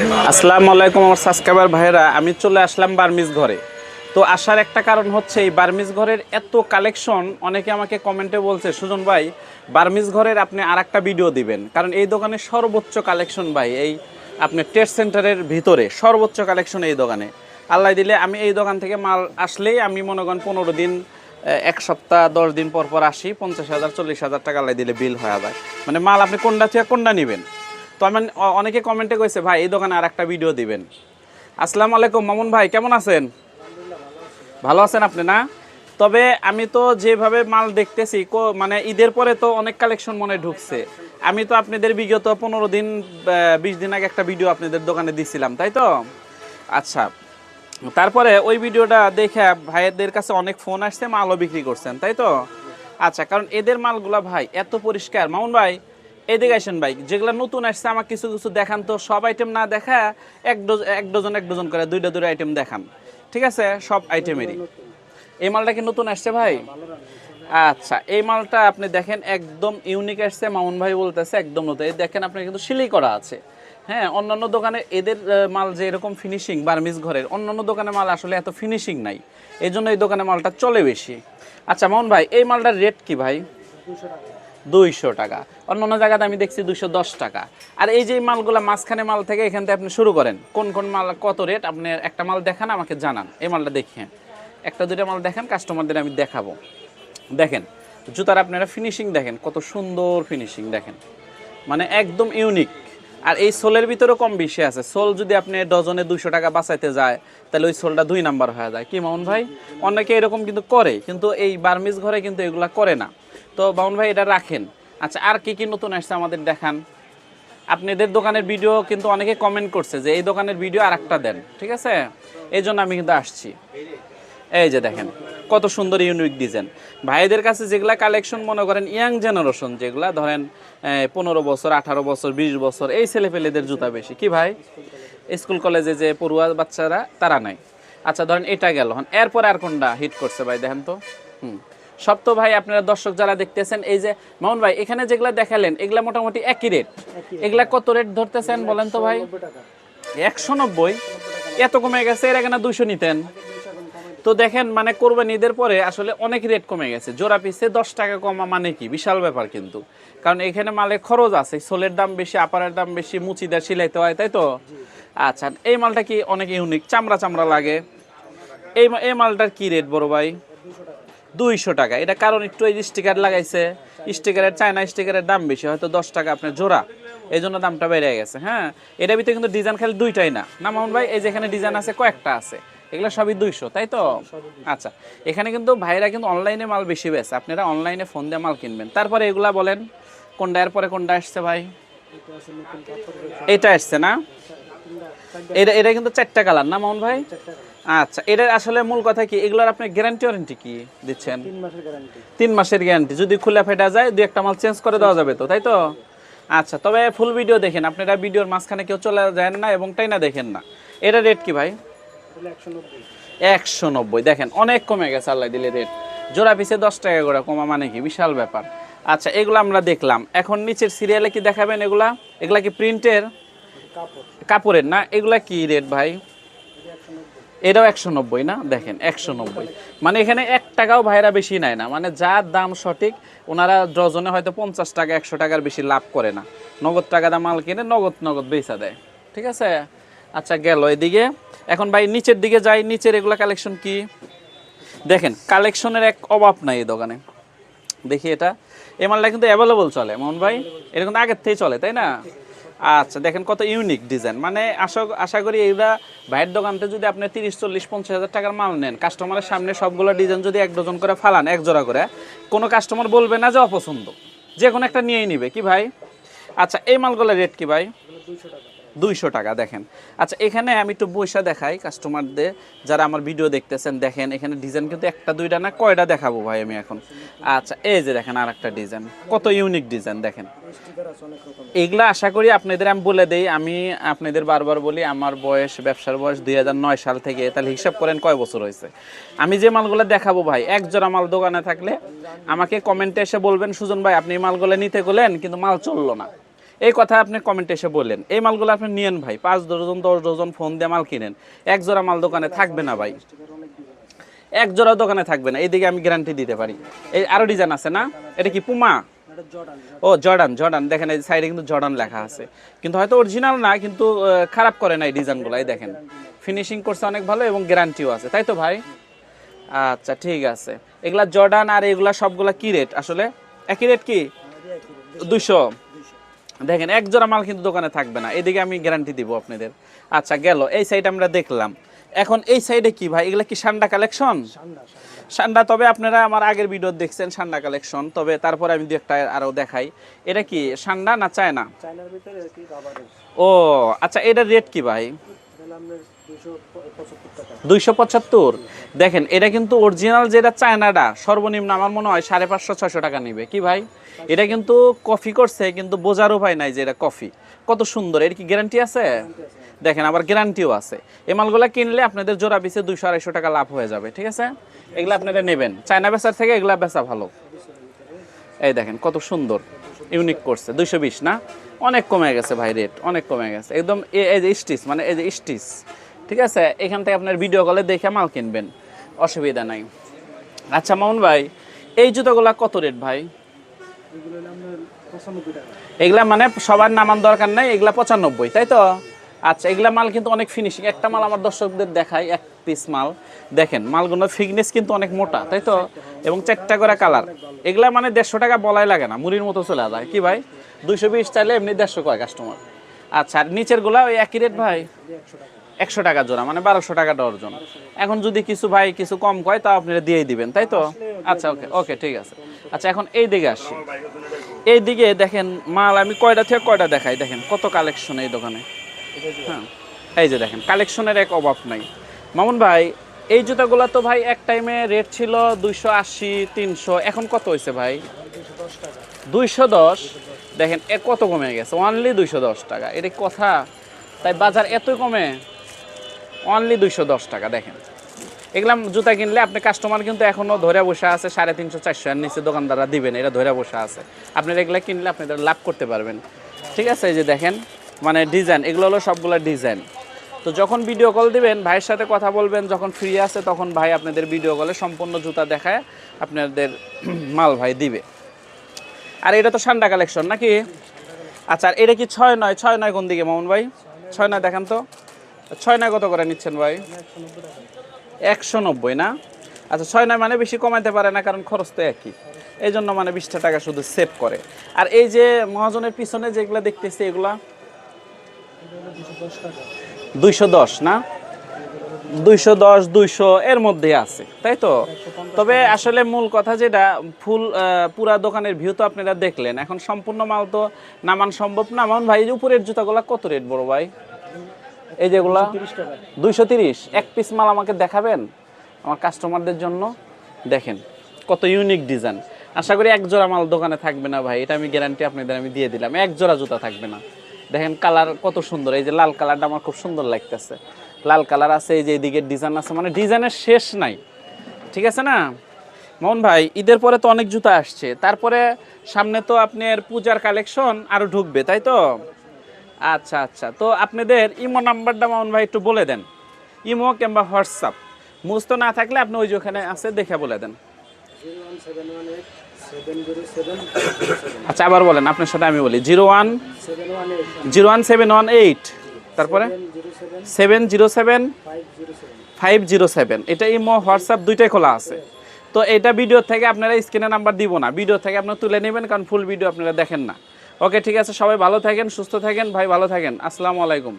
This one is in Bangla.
আসসালামু আলাইকুম আমার সাবস্ক্রাইবার ভাইরা আমি চলে আসলাম বার্মিজ ঘরে। তো আসার একটা কারণ হচ্ছে এই বার্মিজ ঘরের এত কালেকশন অনেকে আমাকে কমেন্টে বলছে, সুজন ভাই, বার্মিজ ঘরের আপনি আর ভিডিও দিবেন। কারণ এই দোকানে সর্বোচ্চ কালেকশন ভাই, এই আপনি টেস্ট সেন্টারের ভিতরে সর্বোচ্চ কালেকশন এই দোকানে। আল্লাহ দিলে আমি এই দোকান থেকে মাল আসলেই আমি মনে করেন পনেরো দিন এক সপ্তাহ, দশ দিন পর পর আসি, পঞ্চাশ হাজার, চল্লিশ হাজার টাকা আল্লাহ দিলে বিল হয়ে যায় মানে মাল আপনি কোনটা থেকে কোনটা নেবেন? তো আমি অনেকে কমেন্টে কইছে, ভাই, এই দোকানে আর একটা ভিডিও দিবেন। আসসালামু আলাইকুম, মামুন ভাই, কেমন আছেন? ভালো আছেন আপনি না? তবে আমি তো যেভাবে মাল দেখতেছি মানে ঈদের পরে তো অনেক কালেকশন মনে ঢুকছে। আমি তো আপনাদের বিগত পনেরো দিন বিশ দিন আগে একটা ভিডিও আপনাদের দোকানে দিছিলাম, তাই তো? আচ্ছা তারপরে ওই ভিডিওটা দেখে ভাইয়েদের কাছে অনেক ফোন আসছে, মালও বিক্রি করছেন, তাই তো? আচ্ছা কারণ এদের মালগুলা ভাই এত পরিষ্কার। মামুন ভাই এদিকে আসেন ভাই, যেগুলো নতুন আসছে আমার কিছু কিছু দেখান তো। সব আইটেম না দেখা, এক ডজন এক ডজন এক ডজন করে দুইটা দুইটা আইটেম দেখান। ঠিক আছে? সব আইটেমেরই এই মালটা কি নতুন আসছে, ভাই? আচ্ছা এই মালটা আপনি দেখেন, একদম ইউনিক আসছে। মামুন ভাই বলতেছে, একদম নতুন। এই দেখেন, আপনার কিন্তু সিলাই করা আছে। হ্যাঁ অন্যান্য দোকানে এদের মাল যে এরকম ফিনিশিং বার্মিজ ঘরের, অন্যান্য দোকানে মাল আসলে এত ফিনিশিং নাই। এই জন্য এই দোকানে মালটা চলে বেশি। আচ্ছা মামুন ভাই, এই মালটার রেট কি, ভাই? দুইশো টাকা। অন্য অন্য জায়গাতে আমি দেখছি দুইশো দশ টাকা। আর এই যে মালগুলো মাঝখানে মাল থেকে এখান থেকে আপনি শুরু করেন, কোন কোন মাল, কত রেট আপনি একটা মাল দেখান, আমাকে জানান। এই মালটা দেখিয়ে একটা, দুইটা মাল দেখান কাস্টমারদের আমি দেখাবো। দেখেন, জুতার আপনারা ফিনিশিং দেখেন, কত সুন্দর ফিনিশিং দেখেন। মানে একদম ইউনিক আর এই সোলের ভিতরেও কম বেশি আছে। সোল যদি আপনি ডজনে দুইশো টাকা বাঁচাইতে যায়, তাহলে ওই সোলটা দুই নাম্বার হয়ে যায়। কি মামুন ভাই? অনেকে এরকম কিন্তু করে, কিন্তু এই বার্মিজ ঘরে কিন্তু এগুলা করে না। তো মামুন ভাই এটা রাখেন। আচ্ছা আর কি কি নতুন আসছে আমাদের দেখান? আপনাদের দোকানের ভিডিও কিন্তু অনেকে কমেন্ট করছে যে এই দোকানের ভিডিও আর একটা দেন, ঠিক আছে? এই জন্য আমি কিন্তু আসছি। এই যে দেখেন, কত সুন্দর ইউনিক ডিজাইন ভাইদের কাছে যেগুলা কালেকশন মনে করেন ইয়াং জেনারেশন যেগুলা, ধরেন পনেরো বছর, আঠারো বছর, বিশ বছর, এই ছেলেপেলেদের জুতা বেশি। কি ভাই? স্কুল কলেজে যে পড়ুয়া বাচ্চারা, তারা নাই। আচ্ছা ধরেন এটা গেল। হন, এরপরে আর কোনটা হিট করছে ভাই, দেখেন তো? হুম। সব তো ভাই আপনারা দর্শক যারা দেখতেছেন এই যে মামুন ভাই এখানে যেগুলা দেখালেন এগুলা মোটামুটি একই রেট এগুলা কত রেট ধরতেছেন বলেন তো ভাই? একশো নব্বই এত কমে গেছে এর আগে না দুইশো নিতেন? তো দেখেন মানে কোরবানি ঈদের পরে আসলে অনেক রেট কমে গেছে। জোড়া পিসে দশ টাকা কমা মানে কি? বিশাল ব্যাপার কিন্তু। কারণ এখানে মালে খরচ আছে সোলের দাম বেশি আপারের দাম বেশি মুচিদার সিলাইতে হয় তাই তো? আচ্ছা এই মালটা কি অনেক ইউনিক চামড়া চামড়া লাগে। এই এই মালটার কি রেট বড় ভাই? দুইশো টাকা। এটা কারণ একটু এই স্টিকার লাগাইছে। স্টিকারের চায়না স্টিকারের দাম বেশি, হয়তো দশ টাকা আপনার জোড়া। এই জন্য দামটা বেড়ে গেছে হ্যাঁ? এটার ভিতরে কিন্তু ডিজাইন খালি দুইটাই না। না মামুন ভাই, এই যেখানে ডিজাইন আছে, কয়েকটা আছে। এগুলো সবই দুইশো, তাই তো? আচ্ছা এখানে কিন্তু ভাইরা কিন্তু অনলাইনে মাল বেশি বেছে আপনারা অনলাইনে ফোন দিয়ে মাল কিনবেন। তারপরে এগুলা বলেন, কোনটা এর পরে কোনটা আসছে ভাই? এটা আসছে না? এটা এটা কিন্তু চারটা কালার না মামুন ভাই? আচ্ছা এটার আসলে মূল কথা কি? এগুলোর আপনি গ্যারান্টি ওয়ারেন্টি কি দিচ্ছেন? তিন মাসের গ্যারান্টি যদি খুলে ফেটা যায় দুই একটা মাল চেঞ্জ করে দেওয়া যাবে তো তাই তো? আচ্ছা তবে ফুল ভিডিও দেখেন আপনারা ভিডিওর মাঝখানে কেউ চলে যায় না এবং তাই না দেখেন না। এটা রেট কি ভাই? একশো নব্বই। দেখেন অনেক কমে গেছে আল্লাহ দিলে রেট জোড়া পিছে দশ টাকা করে কমা মানে কি? বিশাল ব্যাপার। আচ্ছা এগুলো আমরা দেখলাম। এখন নিচের সিরিয়ালে কি দেখাবেন এগুলা? এগুলা কি প্রিন্টের কাপড়ের না? এগুলা কি রেট ভাই? এটাও একশো নব্বই না? দেখেন, একশো নব্বই। মানে এখানে এক টাকাও ভাইরা বেশি নেয় না। মানে যার দাম সঠিক, ওনারা ডজনে হয়তো পঞ্চাশ টাকা, একশো টাকার বেশি লাভ করে না। নগদ টাকা দাম মাল কিনে নগদ নগদ বেচা দেয়। ঠিক আছে? আচ্ছা গেল এদিকে। এখন ভাই নিচের দিকে যাই। নিচের এগুলা কালেকশন কি? দেখেন কালেকশনের এক অভাব নাই এই দোকানে। দেখি এটা। এই মালটা কিন্তু অ্যাভেলেবল চলে, মোহন ভাই। এটা কিন্তু আগের থেকেই চলে, তাই না? আচ্ছা দেখেন কত ইউনিক ডিজাইন মানে আশা আশা করি এইগুলা ভাইয়ের দোকানতে যদি আপনি তিরিশ, চল্লিশ, পঞ্চাশ হাজার টাকার মাল নেন কাস্টমারের সামনে সবগুলো ডিজাইন যদি এক ডজন করে ফালান, এক জোড়া করে, কোনো কাস্টমার বলবে না যে অপছন্দ। যে কোনো একটা নিয়েই নিবে। কি ভাই? আচ্ছা এই মালগুলোর রেট কি ভাই? দুইশো টাকা, দেখেন। আচ্ছা এখানে আমি একটু বৈশা দেখাই কাস্টমারদের, যারা আমার ভিডিও দেখতেছেন, দেখেন, এখানে ডিজাইন কিন্তু একটা, দুইটা না কয়টা দেখাবো ভাই আমি এখন? আচ্ছা এই যে দেখেন আর একটা ডিজাইন, কত ইউনিক ডিজাইন, দেখেন। এগুলা আশা করি আপনাদের, আমি বলে দেই, আমি আপনাদের বারবার বলি, আমার বয়স, ব্যবসার বয়স দুই নয় সাল থেকে, তাহলে হিসাব করেন কয় বছর হয়েছে? আমি যে মালগুলো দেখাবো ভাই, এক জোড়া মাল দোকানে থাকলে আমাকে কমেন্টে এসে বলবেন, সুজন ভাই, আপনি মালগুলো নিতে গেলেন, কিন্তু মাল চলল না। এই কথা আপনি কমেন্টে এসে বললেন। এই মালগুলো আপনি নিয়েন ভাই, পাঁচ ডজন, দশ ডজন ফোন দিয়ে মাল কিনেন। এক জোড়া মাল দোকানে থাকবে না ভাই। এক জোড়া দোকানে থাকবে না, এইদিকে আমি গ্যারান্টি দিতে পারি। এই আরও ডিজাইন আছে না? এটা কি পুমা ও জর্ডান জর্ডান দেখেন, এই সাইডে কিন্তু জর্ডান লেখা আছে। কিন্তু হয়তো অরিজিনাল না, কিন্তু খারাপ করে না এই ডিজাইনগুলো এই দেখেন। ফিনিশিং করছে অনেক ভালো এবং গ্যারান্টিও আছে, তাই তো ভাই? আচ্ছা ঠিক আছে। এগুলা জর্ডান আর এগুলা সবগুলা কি রেট আসলে একই রেট কি? দুশো দেখেন এক জোড়া মাল কিন্তু দোকানে থাকবে না। এদিকে আমি গ্যারান্টি দিব আপনাদের। আচ্ছা গেল। এই সাইড আমরা দেখলাম। এখন এই সাইডে কি ভাই? এগুলা কি সান্ডা কালেকশন সান্ডা তবে আপনারা আমার আগের ভিডিও দেখছেন সান্ডা কালেকশন তবে তারপরে আমি দু একটা আরও দেখাই। এটা কি সান্ডা না চায়না? ও আচ্ছা এটার রেট কি ভাই? দুইশো পঁচাত্তর দেখেন এটা কিন্তু অরিজিনাল যেটা চায়নাটা সর্বনিম্ন আমার মনে হয় সাড়ে পাঁচশো ছয়শো টাকা নিবে। কি ভাই? এটা কিন্তু কফি করছে কিন্তু বোঝার উপায় নাই যে এটা কফি। কত সুন্দর এর কি গ্যারান্টি আছে? দেখেন আবার গ্যারান্টিও আছে। এই মালগুলা কিনলে আপনাদের জোড়া পিছে দুইশো আড়াইশো টাকা লাভ হয়ে যাবে ঠিক আছে? এগুলা আপনারা নেবেন। চায়না বেচার থেকে এগুলা বেচা ভালো। এই দেখেন কত সুন্দর ইউনিক করছে। দুইশো বিশ না? অনেক কমে গেছে ভাই রেট অনেক কমে গেছে। একদম এ- এই যে স্টিচ মানে এই যে স্টিচ। ঠিক আছে? এখান থেকে আপনার ভিডিও কলে দেখে মাল কিনবেন। অসুবিধা নাই। আচ্ছা মামুন ভাই, এই জুতোগুলা কত রেট ভাই? এগুলো মানে সবার নামান দরকার নাই, এগুলা পঁচানব্বই, তাই তো? আচ্ছা এগুলা মাল কিন্তু অনেক ফিনিশিং একটা মাল আমার দর্শকদের দেখাই, এক পিস মাল। দেখেন মালগুলোর ফিটনেস কিন্তু অনেক মোটা, তাই তো? এবং চারটা করে কালার এগুলা মানে দেড়শো টাকা বলাই লাগে না, মুড়ির মতো চলে যায়। কি ভাই? দুইশো বিশ চাইলে এমনি দেড়শো কয় কাস্টমার আচ্ছা আর নিচেরগুলা ওই একই রেট ভাই? একশো টাকা জোড়া মানে বারোশো টাকা ডর্জন। এখন যদি কিছু ভাই কিছু কম কয় তা আপনারা দিয়েই দিবেন, তাই তো? আচ্ছা ওকে ওকে, ঠিক আছে। আচ্ছা এখন এই দিকে আসি। এই দিকে দেখেন, মাল আমি কয়টা থেকে কয়টা দেখাই? দেখেন, কত কালেকশন এই দোকানে? হ্যাঁ এই যে দেখেন কালেকশনের এক অভাব নাই। মামুন ভাই, এই জুতাগুলো তো ভাই এক টাইমে রেট ছিল দুইশো আশি, তিনশো, এখন কত হয়েছে ভাই? দুইশো দশ। দেখেন, এ কত কমে গেছে? অনলি দুইশো দশ টাকা, এটা কথা? তাই বাজার এত কমে? অনলি দুইশো দশ টাকা, দেখেন। এগুলা জুতা কিনলে আপনি কাস্টমার কিন্তু এখনও ধরে বসে আছে সাড়ে তিনশো, চারশো এর নিচে দোকানদাররা দিবেন এটা ধরে বসে আছে। আপনারা এগুলো কিনলে আপনাদের লাভ করতে পারবেন। ঠিক আছে, এই যে দেখেন মানে ডিজাইন এগুলো হলো সবগুলো ডিজাইন তো যখন ভিডিও কল দিবেন, ভাইয়ের সাথে কথা বলবেন, যখন ফ্রি আছে, তখন ভাই আপনাদের ভিডিও কলে সম্পূর্ণ জুতা দেখায়, আপনাদের মাল ভাই দিবে। আর এটা তো সান্ডা কালেকশন নাকি? আচ্ছা আর এটা কি ছয় নয় ছয় নয় কোন দিকে, মামুন ভাই? ছয় নয়, দেখান তো। ছয় নয় কত করে নিচ্ছেন ভাই? একশো নব্বই না? আচ্ছা ছয় নয় মানে বেশি কমাইতে পারে না, কারণ খরচ তো একই। এই জন্য মানে বিশটা টাকা শুধু সেভ করে। আর এই যে মহাজনের পিছনে যেগুলো দেখতেছি, এগুলা দুইশো দশ না? দুইশো দশ, দুইশো এর মধ্যে আছে, তাই তো? তবে আসলে মূল কথা যেটা, ফুল পুরা দোকানের ভিউ তো আপনারা দেখলেন। এখন সম্পূর্ণ মাল তো নামান সম্ভব না। মামুন ভাই উপরের জুতাগুলা কত রেট বড় ভাই? এই যেগুলা দুইশো তিরিশ এক পিস মাল আমাকে দেখাবেন? আমার কাস্টমারদের জন্য? দেখেন কত ইউনিক ডিজাইন আশা করি এক জোড়া মাল দোকানে থাকবে না ভাই এটা আমি গ্যারান্টি আপনাদের আমি দিয়ে দিলাম। এক জোড়া জুতা থাকবে না। দেখেন কালার কত সুন্দর এই যে লাল কালারটা আমার খুব সুন্দর লাগতেছে। লাল কালার আছে এই যে এইদিকে ডিজাইন আছে মানে ডিজাইনের শেষ নাই। ঠিক আছে না? মোহন ভাই ঈদের পরে তো অনেক জুতা আসছে তারপরে সামনে তো আপনার পূজার কালেকশন আরও ঢুকবে তাই তো? আচ্ছা আচ্ছা। তো আপনাদের ইমো নাম্বারটা মোহন ভাই একটু বলে দেন। ইমো কিংবা হোয়াটসঅ্যাপ। মুস্ত না থাকলে আপনি ওই যে ওখানে আছে দেখে বলে দেন। আচ্ছা আবার বলেন আপনার সাথে আমি বলি। Zero one zero one seven one eight. তারপরে? Seven seven zero seven five zero seven. Five zero seven এটা ইমো হোয়াটসঅ্যাপ দুইটাই খোলা আছে। তো এটা ভিডিও থেকে আপনারা স্ক্রিনে নাম্বার দিব না। ভিডিও থেকে আপনারা তুলে নেবেন কারণ ফুল ভিডিও আপনারা দেখেন না। ওকে ঠিক আছে সবাই ভালো থাকেন সুস্থ থাকেন ভাই ভালো থাকেন আসসালামু আলাইকুম।